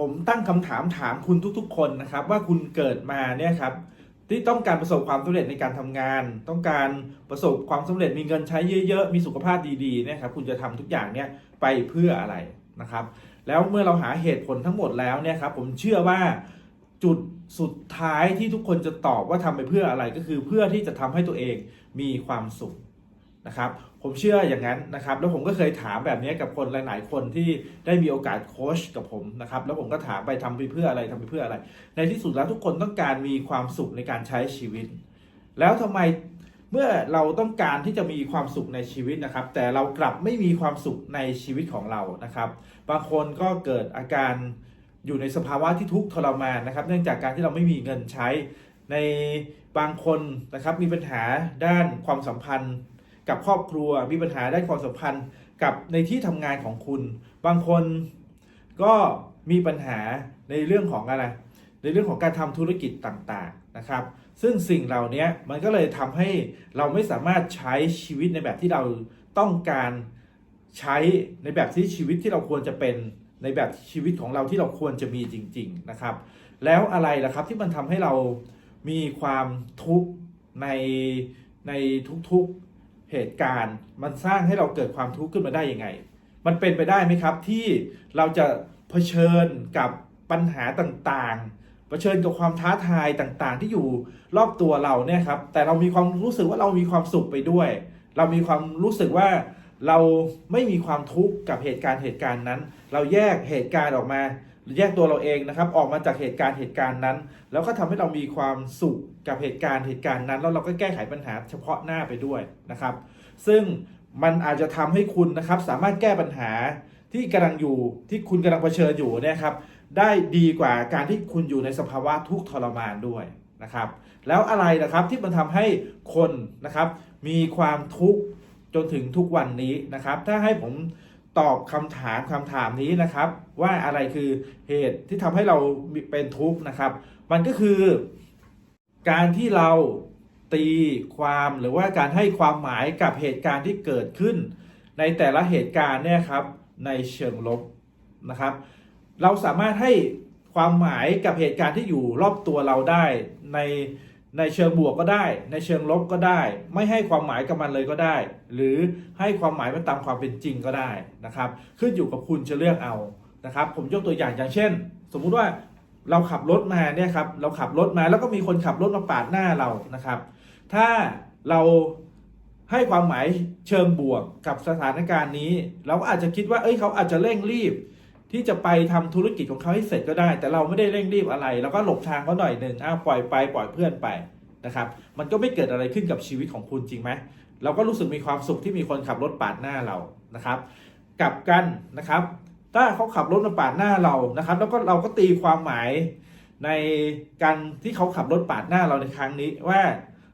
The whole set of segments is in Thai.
ผมตั้งคำถามถามคุณทุกๆ คนนะครับ ว่าคุณเกิดมาเนี่ยครับที่ต้องการประสบความสำเร็จในการทำงาน ต้องการประสบความสำเร็จมีเงินใช้เยอะๆ มีสุขภาพดีๆนี่ยครับคุณจะทำทุกอย่างเนี่ยไปเพื่ออะไรนะครับ แล้วเมื่อเราหาเหตุผลทั้งหมดแล้วเนี่ยครับผมเชื่อว่าจุดสุดท้ายที่ทุกคนจะตอบว่าทำไปเพื่ออะไรก็คือเพื่อที่จะทำให้ตัวเองมีความสุข นะครับผมเชื่ออย่างนั้นนะครับแล้วผมก็เคยถามแบบนี้กับคนหลาย ๆ คนที่ได้มีโอกาสโค้ชกับผมนะครับแล้วผมก็ถามไปทำไปเพื่ออะไรทำไปเพื่ออะไร ในที่สุดแล้วทุกคนต้องการมีความสุขในการใช้ชีวิต แล้วทำไมเมื่อเราต้องการที่จะมีความสุขในชีวิตนะครับ แต่เรากลับไม่มีความสุขในชีวิตของเรานะครับ บางคนก็เกิดอาการอยู่ในสภาวะที่ทุกข์ทรมานนะครับ เนื่องจากการที่เราไม่มีเงินใช้ในบางคนนะครับมีปัญหาด้านความสัมพันธ์ กับครอบครัวมีปัญหาด้านความสัมพันธ์กับในที่ทำงานของคุณ บางคนก็มีปัญหาในเรื่องของอะไร ในเรื่องของการทำธุรกิจต่างๆนะครับ ซึ่งสิ่งเหล่านี้มันก็เลยทำให้เราไม่สามารถใช้ชีวิตในแบบที่เราต้องการใช้ในแบบที่ชีวิตที่เราควรจะเป็นในแบบชีวิตของเราที่เราควรจะมีจริง ๆนะครับ แล้วอะไรล่ะครับที่มันทำให้เรามีความทุกข์ในในทุกๆ เหตุการณ์มันสร้างให้เราเกิดความทุกข์ขึ้นมาได้ยังไง มันเป็นไปได้ไหมครับที่เราจะเผชิญกับปัญหาต่างๆ เผชิญกับความท้าทายต่างๆ ที่อยู่รอบตัวเราเนี่ยครับ แต่เรามีความรู้สึกว่าเรามีความสุขไปด้วย เรามีความรู้สึกว่าเราไม่มีความทุกข์กับเหตุการณ์เหตุการณ์นั้น เราแยกเหตุการณ์ออกมา แยกตัวเราเองนะครับ ออกมาจากเหตุการณ์เหตุการณ์นั้น แล้วก็ทำให้เรามีความสุขกับเหตุการณ์เหตุการณ์นั้น แล้วเราก็แก้ไขปัญหาเฉพาะหน้าไปด้วยนะครับ ซึ่งมันอาจจะทำให้คุณนะครับ สามารถแก้ปัญหาที่กำลังอยู่ที่คุณกำลังเผชิญอยู่เนี่ยครับ ได้ดีกว่าการที่คุณอยู่ในสภาวะทุกข์ทรมานด้วยนะครับ แล้วอะไรนะครับที่มันทำให้คนนะครับ มีความทุกข์จนถึงทุกวันนี้นะครับ ถ้าให้ผม ตอบคำถามคำถามนี้นะครับ ว่าอะไรคือเหตุที่ทำให้เราเป็นทุกข์นะครับ มันก็คือ การที่เราตีความหรือว่าการให้ความหมายกับเหตุการณ์ที่เกิดขึ้น ในแต่ละเหตุการณ์เนี่ยครับในเชิงลบนะครับ เราสามารถให้ความหมายกับเหตุการณ์ที่อยู่รอบตัวเราได้ใน ในเชิงบวกก็ได้ ในเชิงลบก็ได้ ไม่ให้ความหมายกับมันเลยก็ได้ หรือให้ความหมายมันตามความเป็นจริงก็ได้นะครับ ขึ้นอยู่กับคุณจะเลือกเอานะครับ ผมยกตัวอย่างอย่างเช่น สมมุติว่าเราขับรถมาเนี่ยครับเราขับรถมาแล้วก็มีคนขับรถมาปาดหน้าเรานะครับ ถ้าเราให้ความหมายเชิงบวกกับสถานการณ์นี้ เราก็อาจจะคิดว่าเอ้ยเขาอาจจะเร่งรีบ ที่จะไปทำธุรกิจของเขาให้เสร็จก็ได้ แต่เราไม่ได้เร่งรีบอะไร แล้วก็หลบทางเขาหน่อยหนึ่งอ้าวปล่อยไปปล่อยเพื่อนไปนะครับ มันก็ไม่เกิดอะไรขึ้นกับชีวิตของคุณจริงไหมเราก็รู้สึกมีความสุขที่มีคนขับรถปาดหน้าเรานะครับ กลับกันนะครับ ถ้าเขาขับรถมาปาดหน้าเรานะครับ แล้วก็เราก็ตีความหมายในการที่เขาขับรถปาดหน้าเราในครั้งนี้ว่า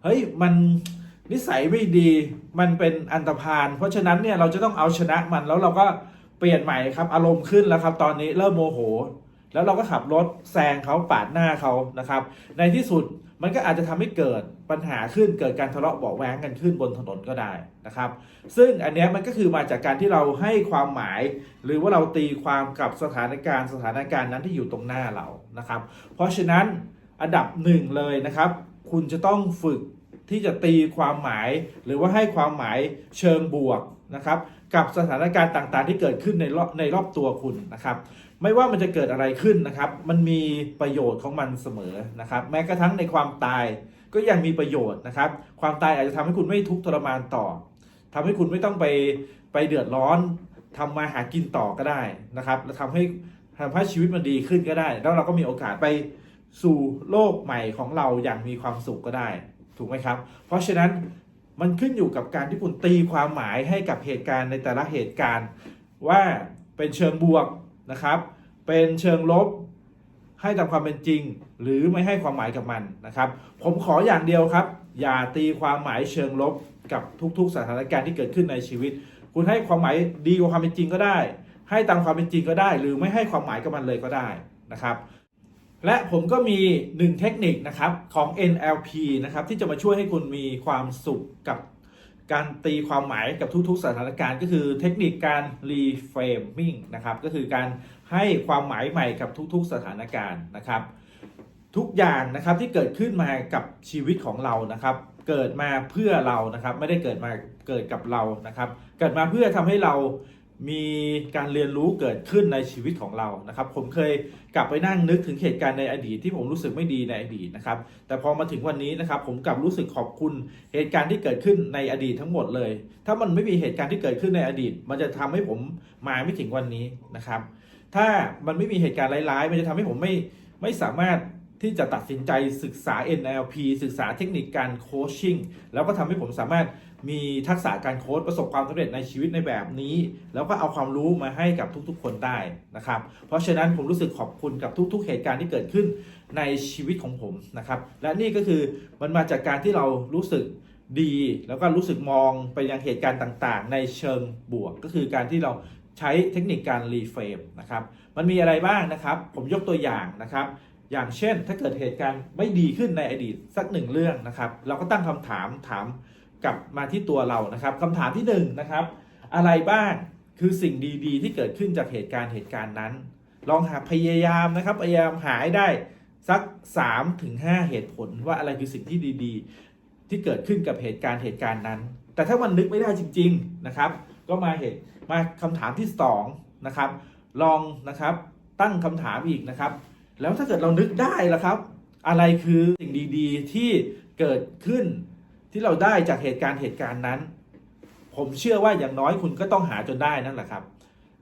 เฮ้ยมันนิสัยไม่ดี มันเป็นอันตรพาน เพราะฉะนั้นเนี่ยเราจะต้องเอาชนะมันแล้วเราก็ เปลี่ยนใหม่ครับอารมณ์ขึ้นแล้วครับ ตอนนี้เริ่มโมโห แล้วเราก็ขับรถแซงเขาปาดหน้าเขานะครับ ในที่สุดมันก็อาจจะทำให้เกิดปัญหาขึ้นเกิดการทะเลาะเบาะแว้งกันขึ้นบนถนนก็ได้นะครับ ซึ่งอันนี้มันก็คือมาจากการที่เราให้ความหมาย หรือว่าเราตีความกับสถานการณ์สถานการณ์นั้นที่อยู่ตรงหน้าเรานะครับ เพราะฉะนั้นอันดับหนึ่งเลยนะครับ คุณจะต้องฝึก ที่จะตีความหมาย หรือว่าให้ความหมายเชิงบวกนะครับกับสถานการณ์ต่างๆ ที่เกิดขึ้นในรอบในรอบตัวคุณนะครับไม่ว่ามันจะเกิดอะไรขึ้นนะครับ มันมีประโยชน์ของมันเสมอนะครับ แม้กระทั่งในความตายก็ยังมีประโยชน์นะครับ ความตายอาจจะทำให้คุณไม่ทุกข์ทรมานต่อทำให้คุณไม่ต้องไปไปเดือดร้อนทำมาหากินต่อก็ได้นะครับแล้วทำให้ทำให้ชีวิตมันดีขึ้นก็ได้ แล้วเราก็มีโอกาสไปสู่โลกใหม่ของเราอย่างมีความสุขก็ได้ ถูกไหมครับ เพราะฉะนั้นมันขึ้นอยู่กับการที่คุณตีความหมายให้กับเหตุการณ์ในแต่ละเหตุการณ์ ว่าเป็นเชิงบวกนะครับ เป็นเชิงลบให้ตามความเป็นจริง หรือไม่ให้ความหมายกับมันนะครับ ผมขออย่างเดียวครับ อย่าตีความหมายเชิงลบกับทุก ๆ สถานการณ์ที่เกิดขึ้นในชีวิต คุณให้ความหมายดีกว่าความเป็นจริงก็ได้ ให้ตามความเป็นจริงก็ได้ หรือไม่ให้ความหมายกับมันเลยก็ได้นะครับ และผมก็มีหนึ่งเทคนิคนะครับของ NLP นะครับที่จะมาช่วยให้คุณมีความสุขกับการตีความหมายกับทุกๆสถานการณ์ ก็คือเทคนิคการ reframing นะครับก็คือการให้ความหมายใหม่กับทุกๆสถานการณ์นะครับ ทุกอย่างนะครับที่เกิดขึ้นมากับชีวิตของเรานะครับ เกิดมาเพื่อเรานะครับไม่ได้เกิดมาเกิดกับเรานะครับ เกิดมาเพื่อทำให้เรา มีการเรียนรู้เกิดขึ้นในชีวิตของเรานะครับ ผมเคยกลับไปนั่งนึกถึงเหตุการณ์ในอดีตที่ผมรู้สึกไม่ดีในอดีตนะครับ แต่พอมาถึงวันนี้นะครับ ผมกลับรู้สึกขอบคุณเหตุการณ์ที่เกิดขึ้นในอดีตทั้งหมดเลย ถ้ามันไม่มีเหตุการณ์ที่เกิดขึ้นในอดีต มันจะทำให้ผมมาไม่ถึงวันนี้นะครับ ถ้ามันไม่มีเหตุการณ์ร้ายๆ มันจะทำให้ผมไม่ไม่สามารถที่จะตัดสินใจศึกษา NLP ศึกษาเทคนิคการโคชชิ่งแล้วก็ทำให้ผมสามารถ มีทักษะการโค้ชประสบความสำเร็จในชีวิตในแบบนี้ แล้วก็เอาความรู้มาให้กับทุกๆ คนได้นะครับ เพราะฉะนั้นผมรู้สึกขอบคุณกับทุก ๆ เหตุการณ์ที่เกิดขึ้นในชีวิตของผมนะครับ และนี่ก็คือมันมาจากการที่เรารู้สึกดี แล้วก็รู้สึกมองไปยังเหตุการณ์ต่าง ๆ ในเชิงบวก ก็คือการที่เราใช้เทคนิคการรีเฟรมนะครับ มันมีอะไรบ้างนะครับ ผมยกตัวอย่างนะครับอย่างเช่น ถ้าเกิดเหตุการณ์ไม่ดีขึ้นในอดีตสักหนึ่งเรื่องนะครับ เราก็ตั้งคำถามถาม กลับมาที่ตัวเรานะครับคำถามที่หนึ่งนะครับ อะไรบ้างคือสิ่งดีๆ ที่เกิดขึ้นจากเหตุการณ์เหตุการณ์นั้น ลองหาพยายามนะครับพยายามหาให้ได้สัก3ถึง5เหตุผลว่าอะไรคือสิ่งที่ดีๆ ที่เกิดขึ้นกับเหตุการณ์เหตุการณ์นั้น แต่ถ้ามันนึกไม่ได้จริง ๆนะครับ ก็มาเหตุมาคำถามที่สองนะครับลองนะครับตั้งคำถามอีกนะครับ แล้วถ้าเกิดเรานึกได้ละครับ อะไรคือสิ่งดีๆ ที่เกิดขึ้น ที่เราได้จากเหตุการณ์เหตุการณ์นั้น ผมเชื่อว่าอย่างน้อยคุณก็ต้องหาจนได้นั่นแหละครับ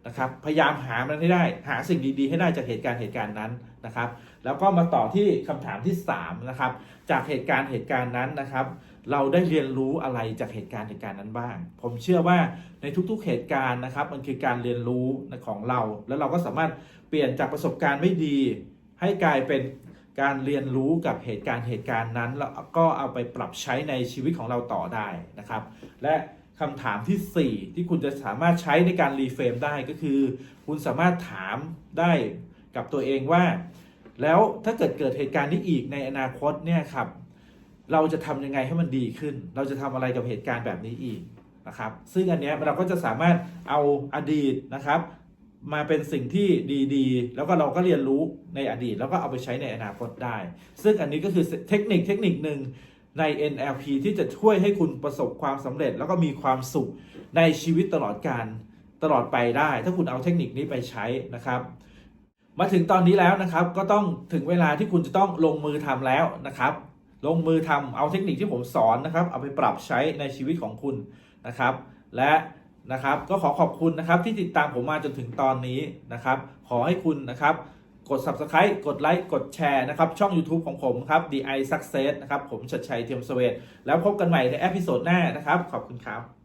นะครับ พยายามหามันให้ได้ หาสิ่งดีๆ ให้ได้จากเหตุการณ์เหตุการณ์นั้นนะครับ แล้วก็มาต่อที่คำถามที่3นะครับ จากเหตุการณ์เหตุการณ์นั้นนะครับ เราได้เรียนรู้อะไรจากเหตุการณ์เหตุการณ์นั้นบ้าง ผมเชื่อว่าในทุกๆเหตุการณ์นะครับ มันคือการเรียนรู้ของเรา แล้วเราก็สามารถเปลี่ยนจากประสบการณ์ไม่ดี ให้กลายเป็น การเรียนรู้กับเหตุการณ์เหตุการณ์นั้นแล้วก็เอาไปปรับใช้ในชีวิตของเราต่อได้นะครับ และคำถามทีสี่ 4 ที่คุณจะสามารถใช้ในการรีเฟรมได้ก็คือ คุณสามารถถามได้กับตัวเองว่า แล้วถ้าเกิดเกิดเหตุการณ์นี้อีกในอนาคตเนี่ยครับเราจะทำยังไงให้มันดีขึ้น เราจะทำอะไรกับเหตุการณ์แบบนี้อีกนะครับ ซึ่งอันเนี้ยเราก็จะสามารถเอาอดีตนะครับ มาเป็นสิ่งที่ดีๆ แล้วก็เราก็เรียนรู้ในอดีต แล้วก็เอาไปใช้ในอนาคตได้ ซึ่งอันนี้ก็คือเทคนิคเทคนิคหนึ่งใน NLP ที่จะช่วยให้คุณประสบความสำเร็จ แล้วก็มีความสุขในชีวิตตลอดการตลอดไปได้ ถ้าคุณเอาเทคนิคนี้ไปใช้นะครับ มาถึงตอนนี้แล้วนะครับ ก็ต้องถึงเวลาที่คุณจะต้องลงมือทำแล้วนะครับ ลงมือทำเอาเทคนิคที่ผมสอนนะครับ เอาไปปรับใช้ในชีวิตของคุณนะครับ และ นะครับก็ขอขอบคุณนะครับที่ติดตามผมมาจนถึงตอนนี้นะครับ ขอให้คุณนะครับกด subscribe กดไลค์กดแชร์นะครับ ช่อง YouTube ของผมครับ di Success นะครับ ผมชัดชัยเทียมสเวตแล้วพบกันใหม่ในเอพิโซดหน้านะครับ ขอบคุณครับ